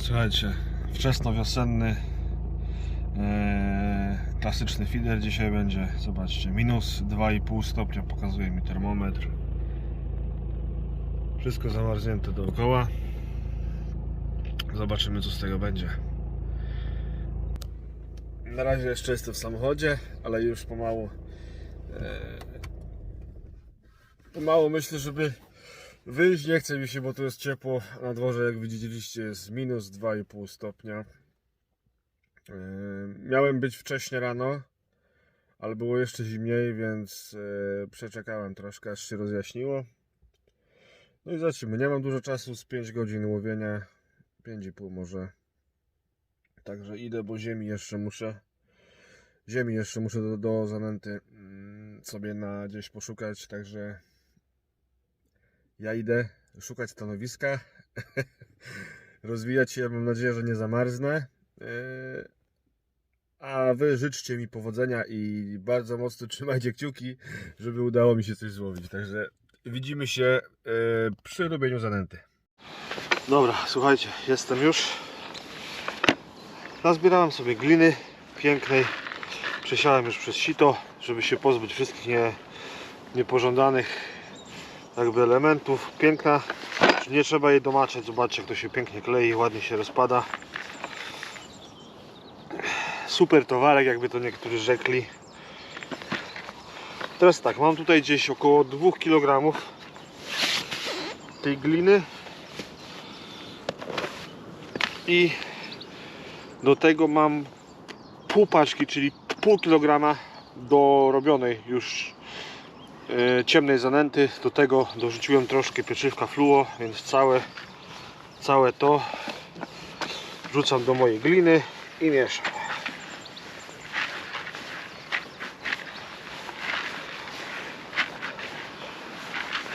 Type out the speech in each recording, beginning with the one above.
Słuchajcie, wczesnowiosenny e, klasyczny feeder dzisiaj będzie. Zobaczcie, minus 2,5 stopnia pokazuje mi termometr. Wszystko zamarznięte dookoła. Zobaczymy co z tego będzie. Na razie jeszcze jestem w samochodzie, ale już pomału e, pomału myślę, żeby Wyjść nie chce mi się, bo tu jest ciepło. Na dworze, jak widzieliście, jest minus 2,5 stopnia. Yy, Miałem być wcześnie rano, ale było jeszcze zimniej, więc yy, przeczekałem troszkę, aż się rozjaśniło. No i zobaczymy. Nie mam dużo czasu, z 5 godzin łowienia, 5,5 może. Także idę, bo ziemi jeszcze muszę. Ziemi jeszcze muszę do, do zanęty mm, sobie na gdzieś poszukać, także ja idę szukać stanowiska, rozwijać się. Mam nadzieję, że nie zamarznę. Yy, A wy życzcie mi powodzenia i bardzo mocno trzymajcie kciuki, żeby udało mi się coś złowić. Także widzimy się yy, przy robieniu zanęty. Dobra, słuchajcie, jestem już. Nazbierałem sobie gliny pięknej. Przesiałem już przez sito, żeby się pozbyć wszystkich nie, niepożądanych jakby elementów. Piękna, nie trzeba jej domaczać. Zobaczcie, jak to się pięknie klei, ładnie się rozpada. Super towarek, jakby to niektórzy rzekli. Teraz tak, mam tutaj gdzieś około 2 kg tej gliny i do tego mam pół paczki, czyli pół kilograma dorobionej już ciemnej zanęty. Do tego dorzuciłem troszkę pieczywka fluo, więc całe, całe to wrzucam do mojej gliny i mieszam.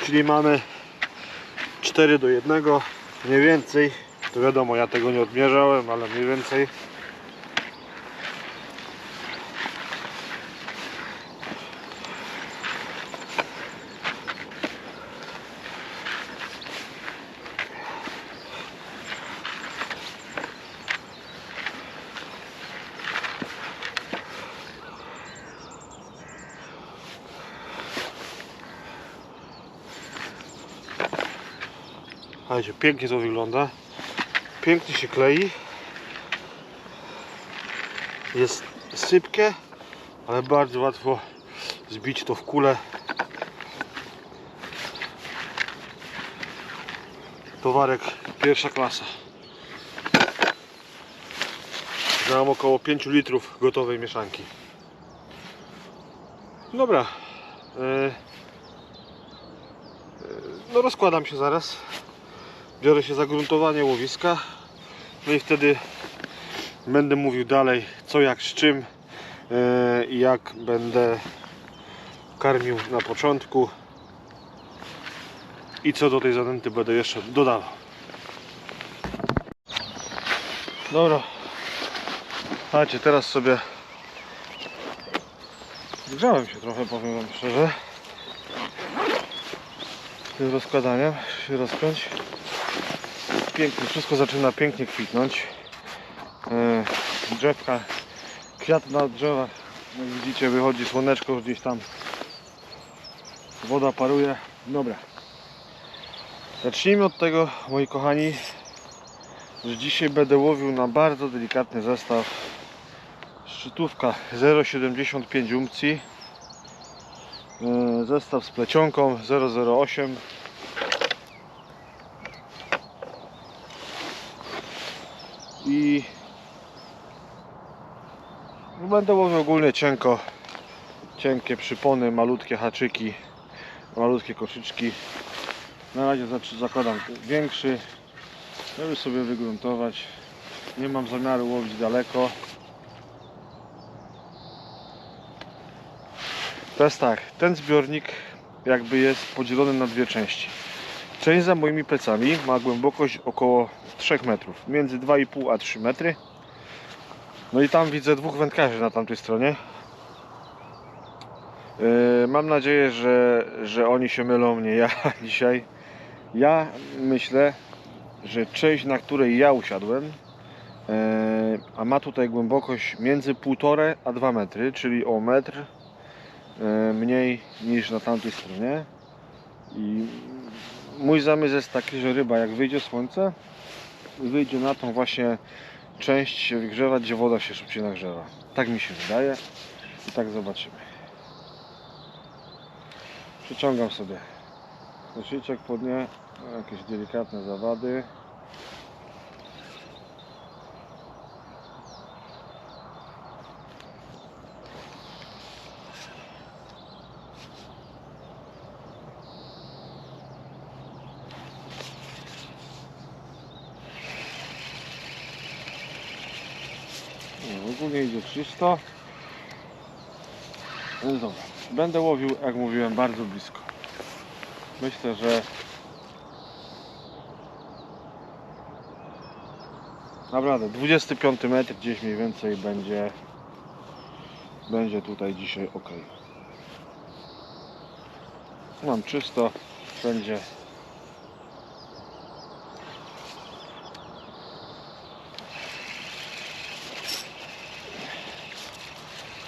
Czyli mamy 4 do 1, mniej więcej. To wiadomo, ja tego nie odmierzałem, ale mniej więcej. Słuchajcie, pięknie to wygląda. Pięknie się klei. Jest sypkie, ale bardzo łatwo zbić to w kulę. Towarek pierwsza klasa. Mam około 5 litrów gotowej mieszanki. Dobra. E, e, No rozkładam się zaraz biorę się za gruntowanie łowiska. No i wtedy będę mówił dalej co jak z czym e, i jak będę karmił na początku. I co do tej zanęty będę jeszcze dodawał. Dobra. Słuchajcie teraz sobie zgrzałem się trochę powiem wam szczerze. Tym rozkładaniem się rozpiąć pięknie, wszystko zaczyna pięknie kwitnąć. E, Drzewka, kwiat na drzewach, jak widzicie wychodzi słoneczko gdzieś tam. Woda paruje. Dobra. Zacznijmy od tego, moi kochani, że dzisiaj będę łowił na bardzo delikatny zestaw. Szczytówka 0,75 uncji. E, Zestaw z plecionką 008 i no będę łowił ogólnie cienko cienkie przypony, malutkie haczyki malutkie koszyczki. Na razie zakładam większy żeby sobie wygruntować. Nie mam zamiaru łowić daleko. Teraz tak, ten zbiornik jakby jest podzielony na dwie części. Część za moimi plecami ma głębokość około 3 metrów, między 2,5 a 3 metry. No i tam widzę dwóch wędkarzy na tamtej stronie. Yy, mam nadzieję, że, że oni się mylą, nie ja dzisiaj. Ja myślę, że część, na której ja usiadłem, e, a ma tutaj głębokość między 1,5 a 2 metry, czyli o metr e, mniej niż na tamtej stronie. I mój zamysł jest taki, że ryba jak wyjdzie słońce, wyjdzie na tą właśnie część się wygrzewa, gdzie woda się szybciej nagrzewa. Tak mi się wydaje i tak zobaczymy. Przyciągam sobie koszyczek pod nie, jakieś delikatne zawady. No, ogólnie idzie czysto. No dobra. Będę łowił, jak mówiłem, bardzo blisko. Myślę, że naprawdę 25 metr gdzieś mniej więcej będzie będzie tutaj dzisiaj ok. Mam czysto wszędzie.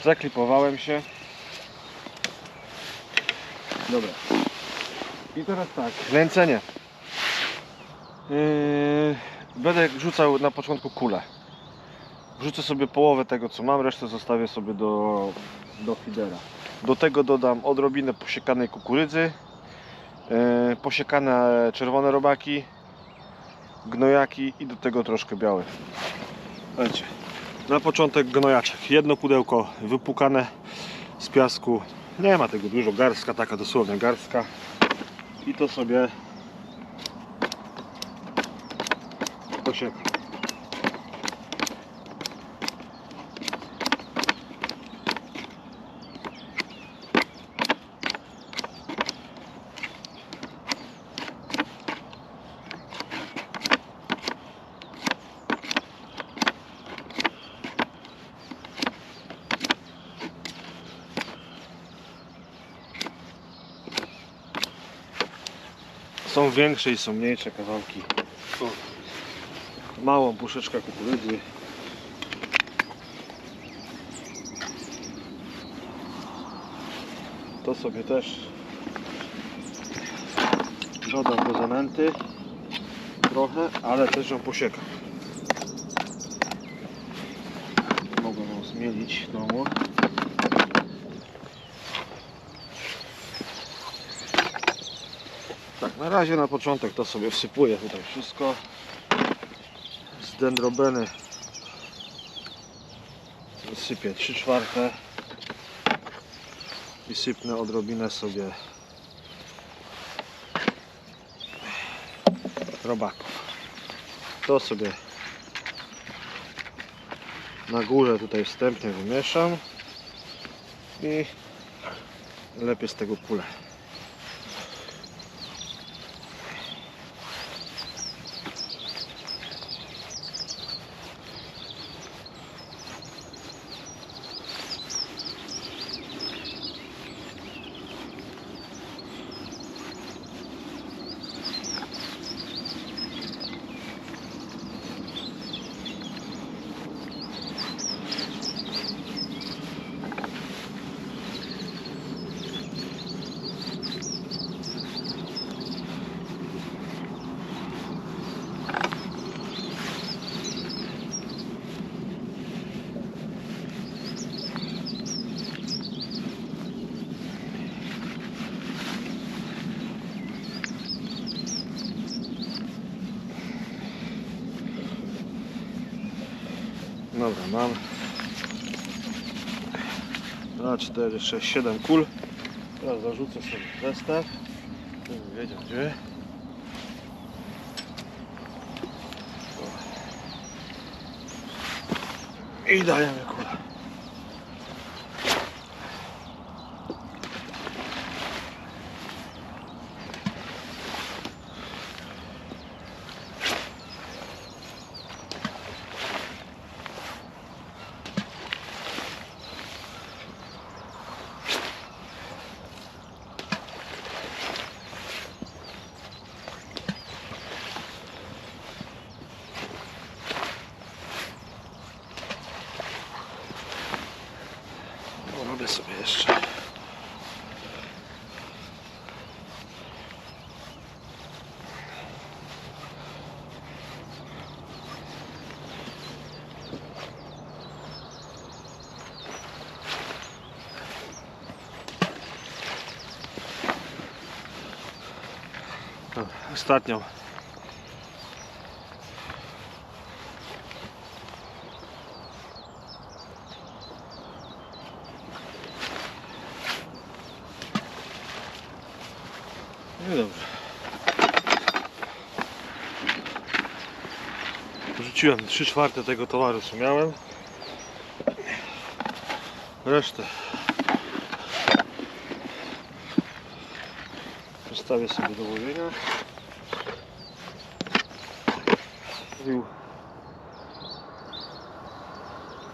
Zaklipowałem się. Dobra. I teraz tak, kręcenie. Yy, będę rzucał na początku kulę. Wrzucę sobie połowę tego co mam, resztę zostawię sobie do, do fidera. Do tego dodam odrobinę posiekanej kukurydzy, yy, posiekane czerwone robaki, gnojaki i do tego troszkę białych. Słuchajcie, na początek gnojaczek. Jedno pudełko wypukane z piasku. Nie ma tego dużo, garstka taka dosłownie garstka. I to sobie posiekam. Są większe i są mniejsze kawałki. Małą puszeczkę kukurydzy. To sobie też dodam do zanęty trochę, ale też ją posiekam. Mogę ją zmielić w domu. Na razie na początek to sobie wsypuję tutaj wszystko. Z dendrobeny sypię 3 czwarte i sypnę odrobinę sobie robaków. To sobie na górę tutaj wstępnie wymieszam i lepiej z tego kulę. Dobra, mam 2, 4, 6, 7 kul. Teraz zarzucę sobie zestaw. Żebym wiedział gdzie. I dajemy kulę. Ostatnią. No dobrze. Rzuciłem 3 czwarte tego towaru, co miałem. Resztę zostawię sobie do łowienia.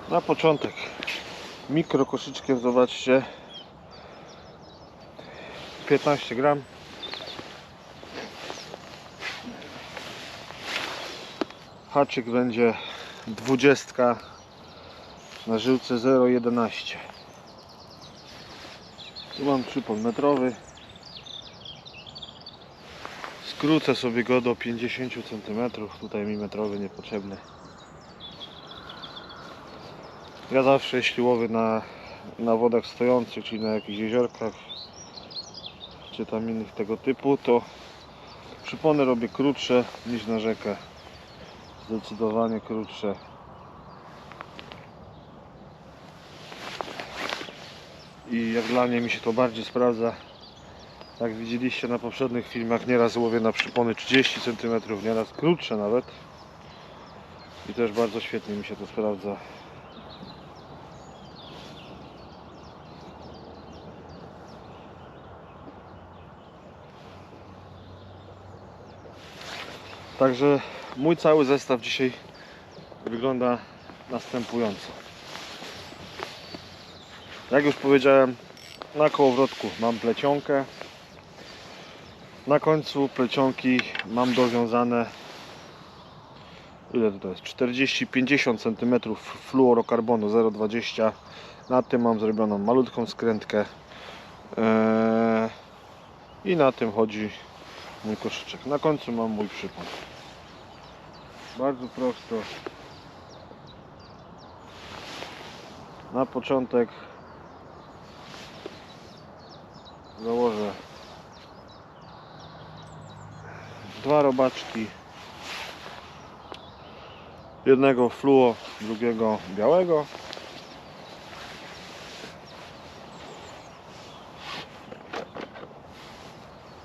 Na początek mikro koszyczkiem, zobaczcie. 15 gram. Haczyk będzie 20 na żyłce 0,11 tu mam przypon metrowy skrócę sobie go do 50 cm tutaj mi metrowy niepotrzebny. Ja zawsze jeśli łowię na, na wodach stojących czyli na jakichś jeziorkach czy tam innych tego typu to przypony robię krótsze niż na rzekę. Zdecydowanie krótsze. I jak dla mnie mi się to bardziej sprawdza jak widzieliście na poprzednich filmach nieraz łowię na przypony 30 cm nieraz krótsze nawet i też bardzo świetnie mi się to sprawdza Także mój cały zestaw dzisiaj wygląda następująco. Jak już powiedziałem, na kołowrotku mam plecionkę. Na końcu plecionki mam dowiązane ile to jest? 40-50 cm fluorokarbonu 0,20 na tym mam zrobioną malutką skrętkę Eee, i na tym chodzi mój koszyczek. Na końcu mam mój przypon. Bardzo prosto. Na początek założę dwa robaczki. Jednego fluo, drugiego białego.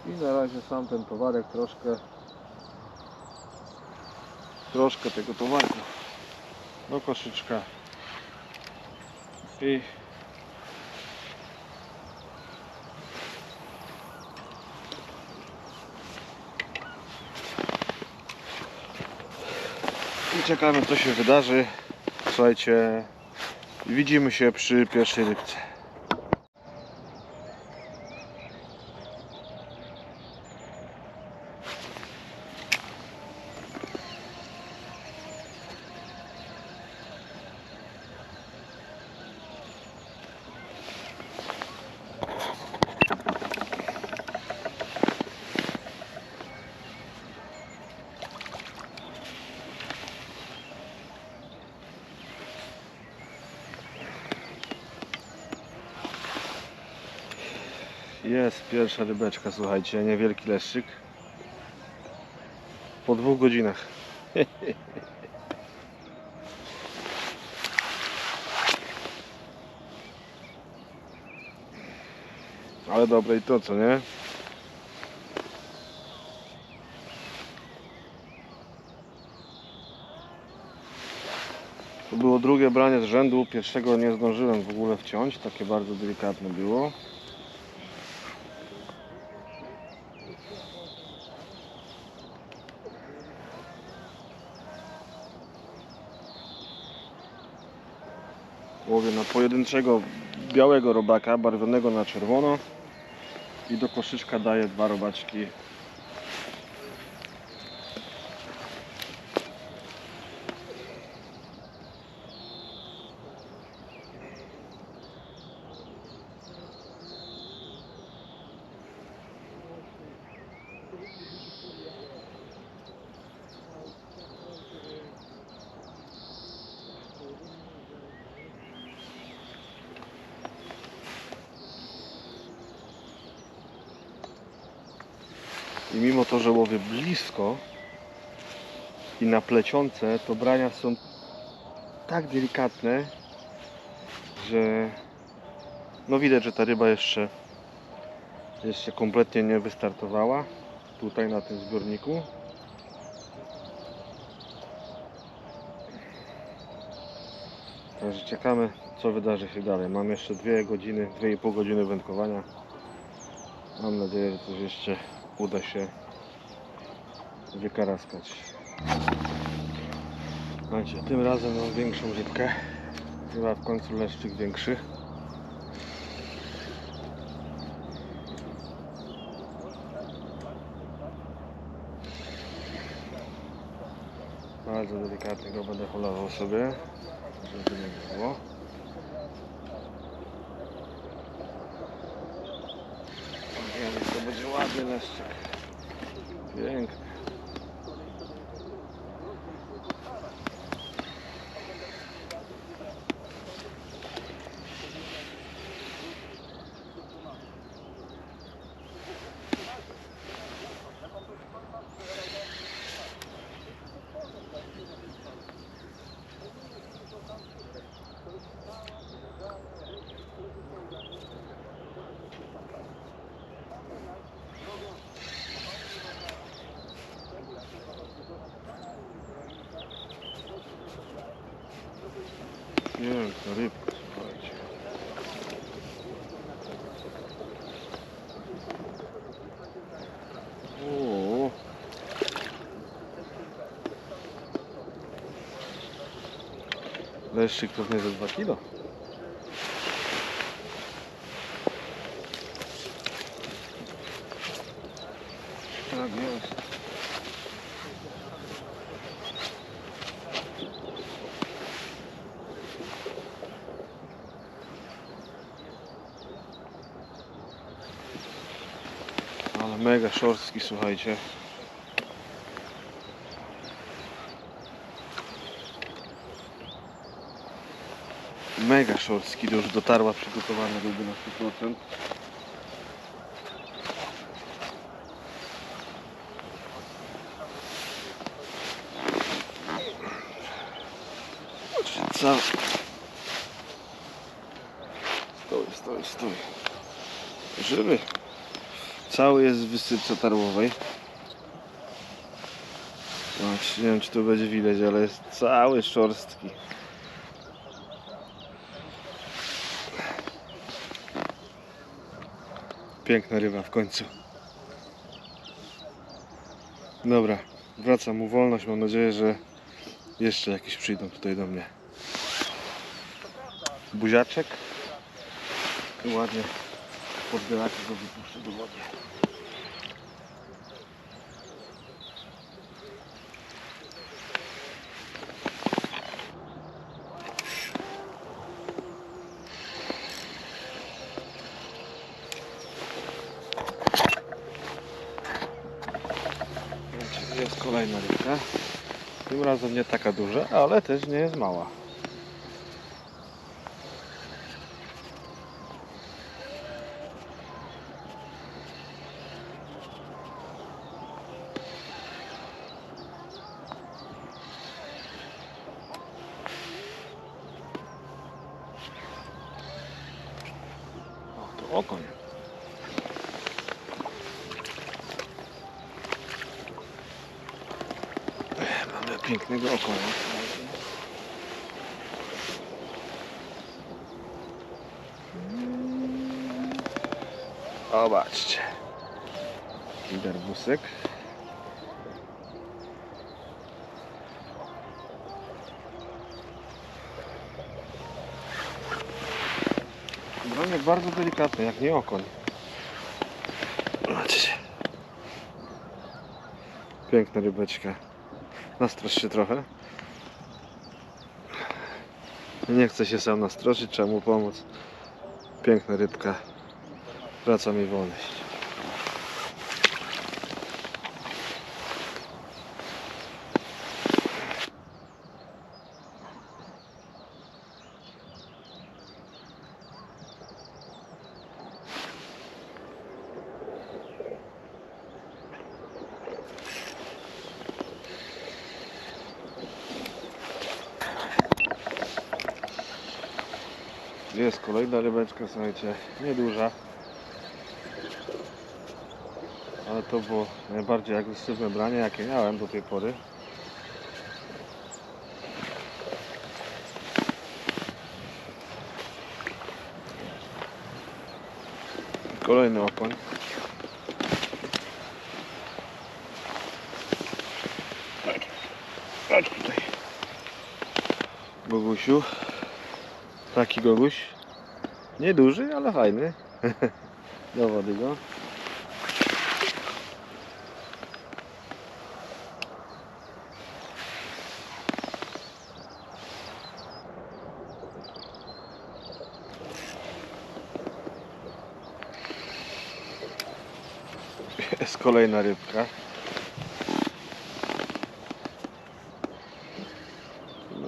I na razie sam ten towarek troszkę troszkę tego towarku do koszyczka i czekamy co się wydarzy. Słuchajcie widzimy się przy pierwszej rybce Jest pierwsza rybeczka, słuchajcie, niewielki leszczyk. Po dwóch godzinach. Ale dobre i to, co nie? To było drugie branie z rzędu, pierwszego nie zdążyłem w ogóle wciąć, takie bardzo delikatne było. Łowię na pojedynczego białego robaka, barwionego na czerwono i do koszyczka daję dwa robaczki blisko i na plecionce, to brania są tak delikatne, że no widać, że ta ryba jeszcze jeszcze kompletnie nie wystartowała tutaj na tym zbiorniku. Także czekamy co wydarzy się dalej. Mam jeszcze 2 godziny, 2,5 godziny wędkowania. Mam nadzieję, że coś jeszcze uda się wykaraskać. Słuchajcie, tym razem mam większą rybkę. Chyba w końcu leszczyk większy. Bardzo delikatnie go będę holował sobie, żeby nie było. Wiem, to będzie ładny leszczyk. Piękny. Piękna rybka, słuchajcie. O. Leszczyk to nie ze 2 kilo. Tak jest. Ale mega szorstki, słuchajcie. Mega szorstki, już dotarła przygotowana byłby na 100%. Cały... Stój, stój, stój. Żywy. Cały jest w wysypce tarłowej. Nie wiem czy to będzie widać, ale jest cały szorstki. Piękna ryba w końcu. Dobra, wracam mu wolność. Mam nadzieję, że jeszcze jakieś przyjdą tutaj do mnie. Buziaczek. I podbieraczy go wypuszczę do wody. Jest kolejna rybka. Tym razem nie taka duża, ale też nie jest mała. O, to okoń. Ech, Mamy pięknego okonia. Zobaczcie. Garbusek. Bronek bardzo delikatny, jak nie okoń. Zobaczcie. Piękna rybeczka. Nastrasz się trochę. Nie chcę się sam nastroszyć, trzeba mu pomóc. Piękna rybka. Wraca mi wolność. Jest kolejna rybeczka, słuchajcie, nieduża. Ale to było najbardziej agresywne branie, jakie miałem do tej pory. Kolejny okoń. Chodź tutaj. Gogusiu. Taki goguś. Nieduży, ale fajny. Do wody go. Jest kolejna rybka.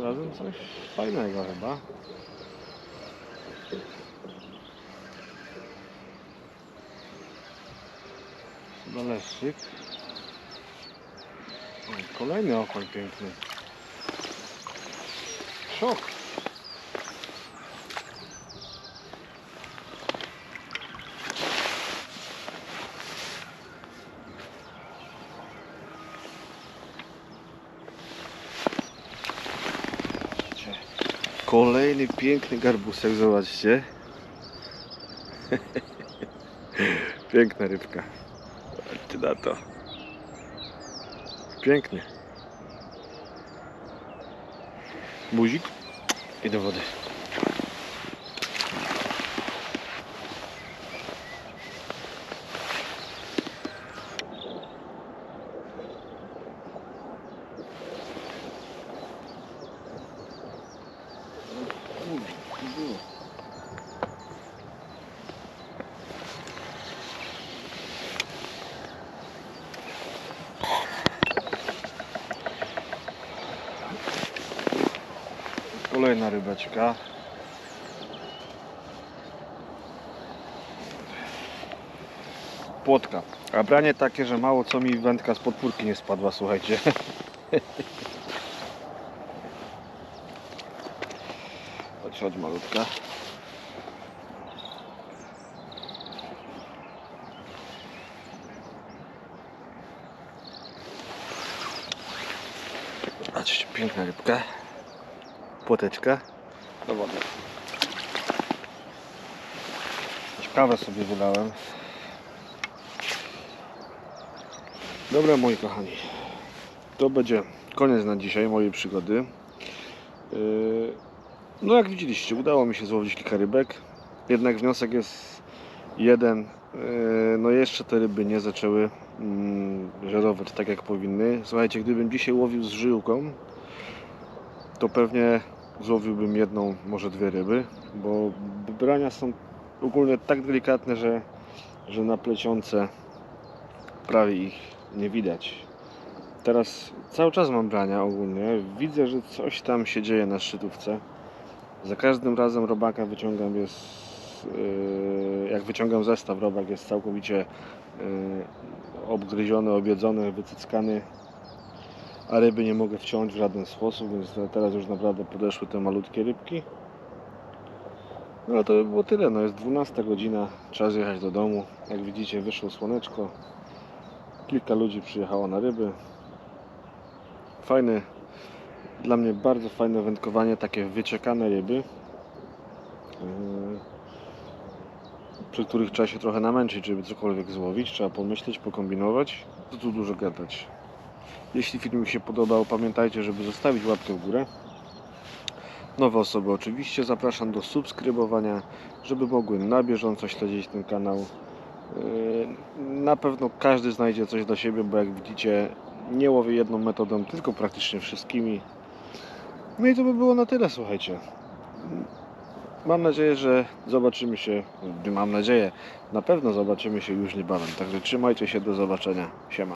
Razem coś fajnego chyba. Chyba leszczyk. O, Kolejny okoń piękny. Szok. Kolejny piękny garbusek, zobaczcie. Piękna rybka. Zobaczcie na to. Pięknie. Buzik i do wody. Rybeczka. Płotka. A branie takie, że mało co mi wędka z podpórki nie spadła, słuchajcie. Chodź, chodź malutka. Patrzcie, piękna rybka. Płoteczka. Do wody. Kawę sobie wylałem. Dobra moi kochani. To będzie koniec na dzisiaj mojej przygody. Yy, No jak widzieliście, udało mi się złowić kilka rybek. Jednak wniosek jest jeden. Yy, No jeszcze te ryby nie zaczęły mm, żerować tak jak powinny. Słuchajcie, gdybym dzisiaj łowił z żyłką, to pewnie złowiłbym jedną, może dwie ryby, bo brania są ogólnie tak delikatne, że, że na plecionce prawie ich nie widać. Teraz cały czas mam brania ogólnie. Widzę, że coś tam się dzieje na szczytówce. Za każdym razem robaka wyciągam jest. yy, Jak wyciągam zestaw, robak jest całkowicie yy, obgryziony, objedzony, wycyckany a ryby nie mogę wciąć w żaden sposób, więc te- teraz już naprawdę podeszły te malutkie rybki. No ale to by było tyle, no jest 12 godzina, czas jechać do domu. Jak widzicie wyszło słoneczko, kilka ludzi przyjechało na ryby. Fajny, dla mnie bardzo fajne wędkowanie, takie wyciekane ryby. Yy, przy których trzeba się trochę namęczyć, żeby cokolwiek złowić, trzeba pomyśleć, pokombinować. To tu dużo gadać. Jeśli film się podobał, pamiętajcie, żeby zostawić łapkę w górę. Nowe osoby oczywiście zapraszam do subskrybowania, żeby mogły na bieżąco śledzić ten kanał. Yy, Na pewno każdy znajdzie coś dla siebie, bo jak widzicie, nie łowię jedną metodą, tylko praktycznie wszystkimi. No i to by było na tyle, słuchajcie. Mam nadzieję, że zobaczymy się, mam nadzieję, na pewno zobaczymy się już niebawem. Także trzymajcie się, do zobaczenia. Siema.